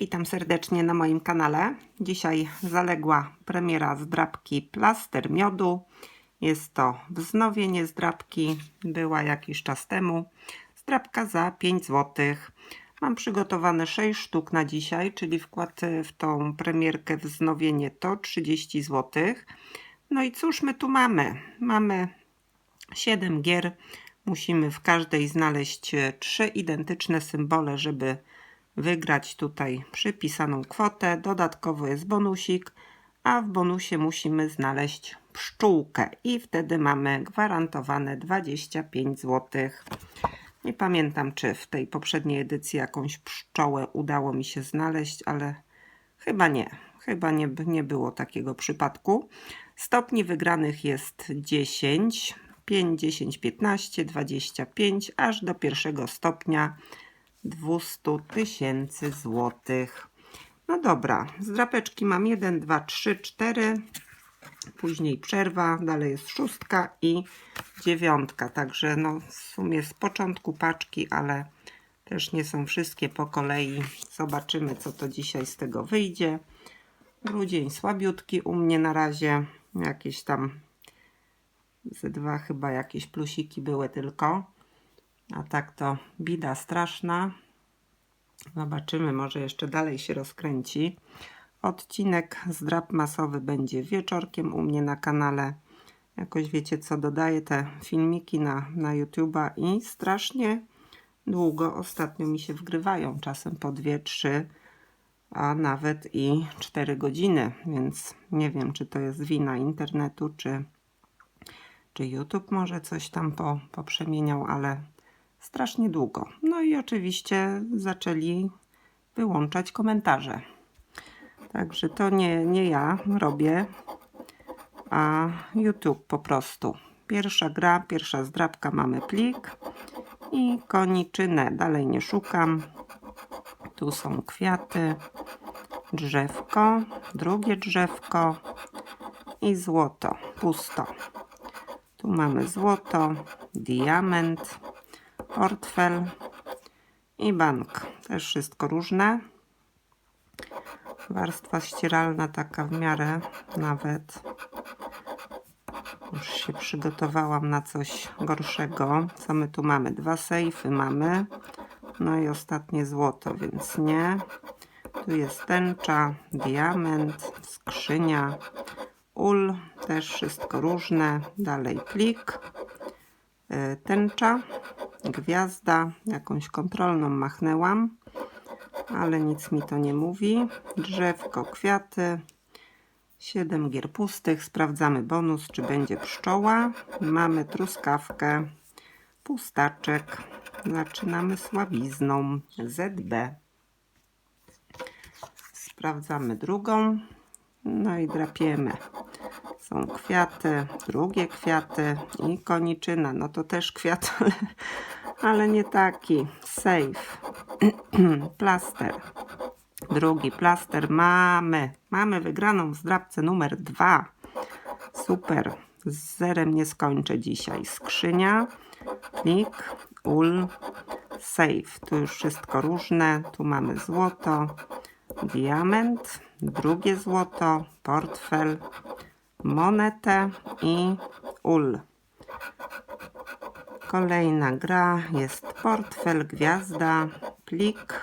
witam serdecznie na moim kanale. Dzisiaj zaległa premiera zdrabki Plaster Miodu. Jest to wznowienie zdrabki, była jakiś czas temu. Zdrabka za 5 zł. Mam przygotowane 6 sztuk na dzisiaj, czyli wkład w tą premierkę wznowienie to 30 zł. No i cóż my tu mamy? Mamy 7 gier. Musimy w każdej znaleźć trzy identyczne symbole, żeby wygrać tutaj przypisaną kwotę. Dodatkowo jest bonusik, a w bonusie musimy znaleźć pszczółkę i wtedy mamy gwarantowane 25 zł. Nie pamiętam, czy w tej poprzedniej edycji jakąś pszczołę udało mi się znaleźć, ale chyba nie. Chyba nie, nie było takiego przypadku. Stopni wygranych jest 10, 5, 10, 15, 25, aż do pierwszego stopnia 200 tysięcy złotych. No dobra, z drapeczki mam 1, 2, 3, 4. Później przerwa, dalej jest szóstka i dziewiątka. Także no w sumie z początku paczki, ale też nie są wszystkie po kolei. Zobaczymy, co to dzisiaj z tego wyjdzie. Grudzień słabiutki u mnie na razie. Jakieś tam ze dwa chyba jakieś plusiki były tylko. A tak to bida straszna. Zobaczymy, może jeszcze dalej się rozkręci. Odcinek zdrab masowy będzie wieczorkiem u mnie na kanale. Jakoś wiecie co, dodaję te filmiki na, na YouTube'a i strasznie długo ostatnio mi się wgrywają. Czasem po 2-3, a nawet i 4 godziny. Więc nie wiem, czy to jest wina internetu, czy, czy YouTube może coś tam po, poprzemieniał, ale strasznie długo. No i oczywiście zaczęli wyłączać komentarze. Także to nie, nie ja robię, a YouTube po prostu. Pierwsza gra, pierwsza zdrabka, mamy plik i koniczynę. Dalej nie szukam. Tu są kwiaty, drzewko, drugie drzewko i złoto, pusto. Tu mamy złoto, diament, portfel i bank. Też wszystko różne. Warstwa ścieralna taka w miarę nawet. Już się przygotowałam na coś gorszego. Co my tu mamy? Dwa sejfy mamy. No i ostatnie złoto, więc nie. Tu jest tęcza, diament, skrzynia, ul, też wszystko różne. Dalej plik, y, tęcza, gwiazda, jakąś kontrolną machnęłam, ale nic mi to nie mówi. Drzewko, kwiaty, 7 gier pustych. Sprawdzamy bonus, czy będzie pszczoła. Mamy truskawkę, pustaczek. Zaczynamy sławizną ZB. Sprawdzamy drugą. No i drapiemy. Są kwiaty, drugie kwiaty i koniczyna. No to też kwiat, ale, ale nie taki. Safe. plaster. Drugi plaster mamy. Mamy wygraną w zdrabce numer dwa. Super. Z zerem nie skończę dzisiaj. Skrzynia, plik, ul, safe. Tu już wszystko różne. Tu mamy złoto, diament, drugie złoto, portfel, monetę i ul. Kolejna gra jest portfel, gwiazda, plik,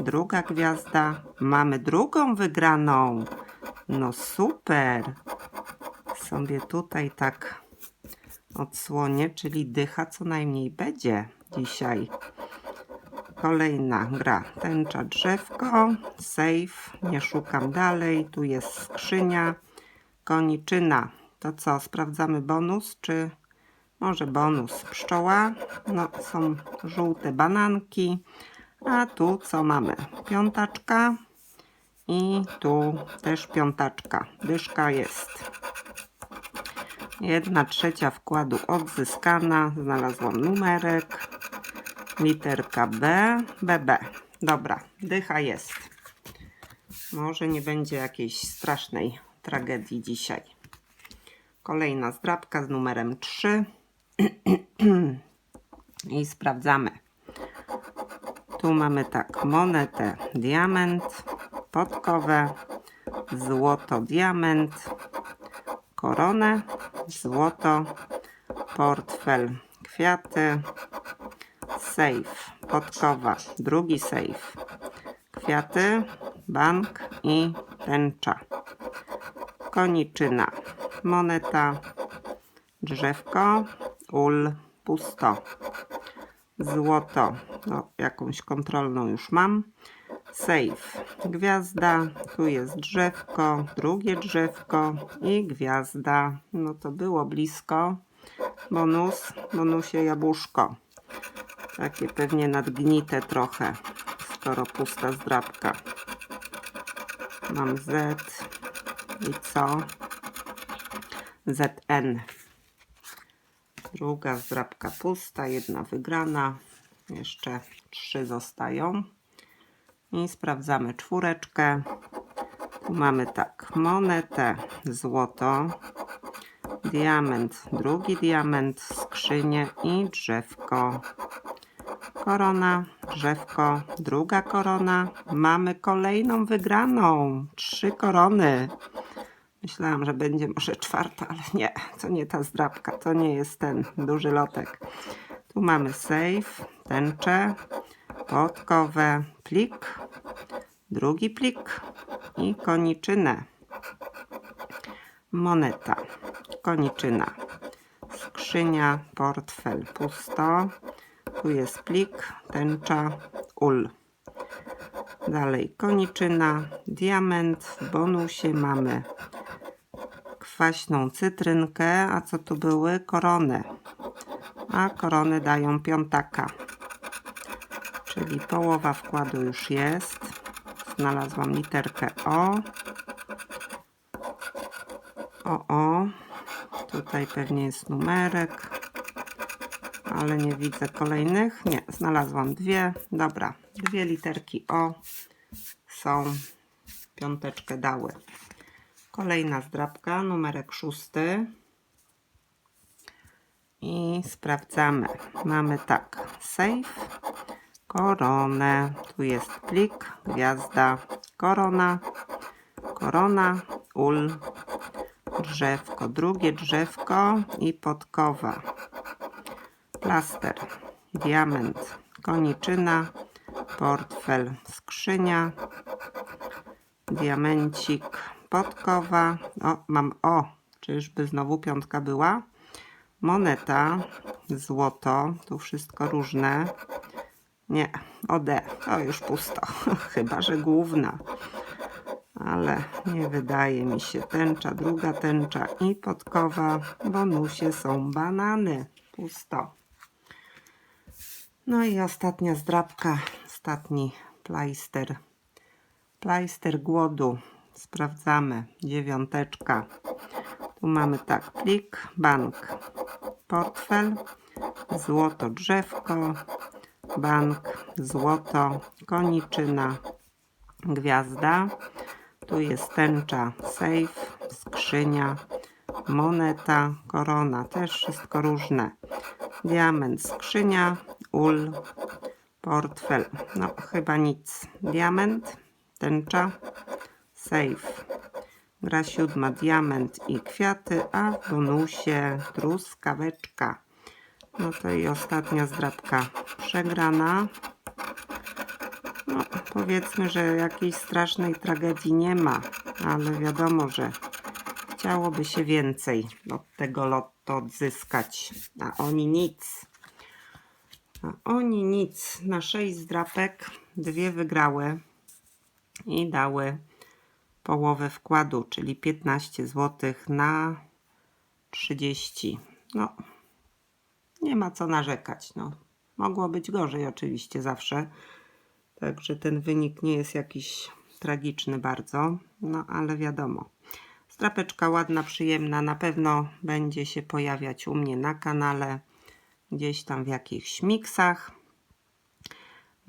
druga gwiazda. Mamy drugą wygraną. No super. Sobie tutaj tak odsłonię, czyli dycha co najmniej będzie dzisiaj. Kolejna gra. Tęcza drzewko, safe, nie szukam dalej. Tu jest skrzynia, koniczyna. To co, sprawdzamy bonus, czy może bonus pszczoła? No, są żółte bananki. A tu co mamy? Piątaczka. I tu też piątaczka. Dyszka jest. Jedna trzecia wkładu odzyskana. Znalazłam numerek. Literka B. BB. Dobra, dycha jest. Może nie będzie jakiejś strasznej tragedii dzisiaj. Kolejna zdrabka z numerem 3. I sprawdzamy. Tu mamy tak, monetę, diament, podkowę, złoto, diament, koronę, złoto, portfel, kwiaty, safe, podkowa, drugi safe, kwiaty, bank i tęcza, koniczyna, moneta, drzewko, ul, pusto, złoto, no, jakąś kontrolną już mam, safe, gwiazda, tu jest drzewko, drugie drzewko i gwiazda, no to było blisko, bonus, bonusie jabłuszko, takie pewnie nadgnite trochę, skoro pusta zdrabka. Mam Z i co? ZN. Druga zdrabka pusta, jedna wygrana. Jeszcze trzy zostają. I sprawdzamy czwóreczkę. Tu mamy tak, monetę, złoto, diament, drugi diament, skrzynię i drzewko. Korona, drzewko, druga korona. Mamy kolejną wygraną. Trzy korony. Myślałam, że będzie może czwarta, ale nie, to nie ta zdrabka, to nie jest ten duży lotek. Tu mamy safe, tęczę, podkowę, plik, drugi plik i koniczynę. Moneta, koniczyna, skrzynia, portfel, pusto. Tu jest plik, tęcza, ul. Dalej koniczyna, diament, w bonusie mamy kwaśną cytrynkę, a co tu były? Korony. A korony dają piątaka. Czyli połowa wkładu już jest. Znalazłam literkę O. O, o. Tutaj pewnie jest numerek. Ale nie widzę kolejnych. Nie, znalazłam dwie. Dobra, dwie literki O są. Piąteczkę dały. Kolejna zdrabka, numerek szósty. I sprawdzamy. Mamy tak, safe, koronę. Tu jest plik, gwiazda, korona, korona, ul, drzewko, drugie drzewko i podkowa. Plaster, diament, koniczyna, portfel, skrzynia, diamencik, podkowa. O, mam o, czyżby znowu piątka była? Moneta, złoto, tu wszystko różne. Nie, o D, to już pusto, chyba że główna. Ale nie wydaje mi się. Tęcza, druga tęcza i podkowa. W bonusie są banany. Pusto. No i ostatnia zdrabka, ostatni plajster. Plajster głodu. Sprawdzamy. Dziewiąteczka. Tu mamy tak, plik, bank, portfel, złoto, drzewko, bank, złoto, koniczyna, gwiazda. Tu jest tęcza, safe, skrzynia, moneta, korona, też wszystko różne. Diament, skrzynia, ul, portfel, no chyba nic. Diament, tęcza, safe. Gra siódma, diament i kwiaty, a w bonusie truskaweczka. No to i ostatnia zdrabka przegrana. No, powiedzmy, że jakiejś strasznej tragedii nie ma, ale wiadomo, że chciałoby się więcej od tego lotto odzyskać, a oni nic. A oni nic. Na sześć zdrapek dwie wygrały i dały połowę wkładu, czyli 15 zł na 30. No, nie ma co narzekać. No. Mogło być gorzej oczywiście zawsze. Także ten wynik nie jest jakiś tragiczny bardzo, no ale wiadomo. Strapeczka ładna, przyjemna, na pewno będzie się pojawiać u mnie na kanale, gdzieś tam w jakichś miksach.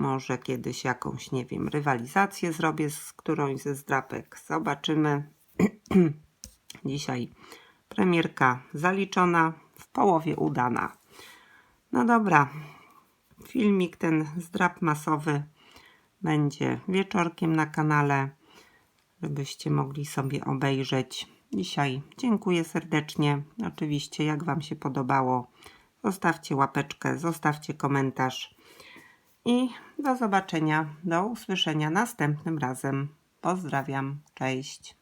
Może kiedyś jakąś, nie wiem, rywalizację zrobię z którąś ze zdrapek. Zobaczymy. Dzisiaj premierka zaliczona, w połowie udana. No dobra, filmik ten zdrap masowy będzie wieczorkiem na kanale. żebyście mogli sobie obejrzeć. Dzisiaj dziękuję serdecznie. Oczywiście, jak Wam się podobało, zostawcie łapeczkę, zostawcie komentarz. I do zobaczenia, do usłyszenia następnym razem. Pozdrawiam, cześć.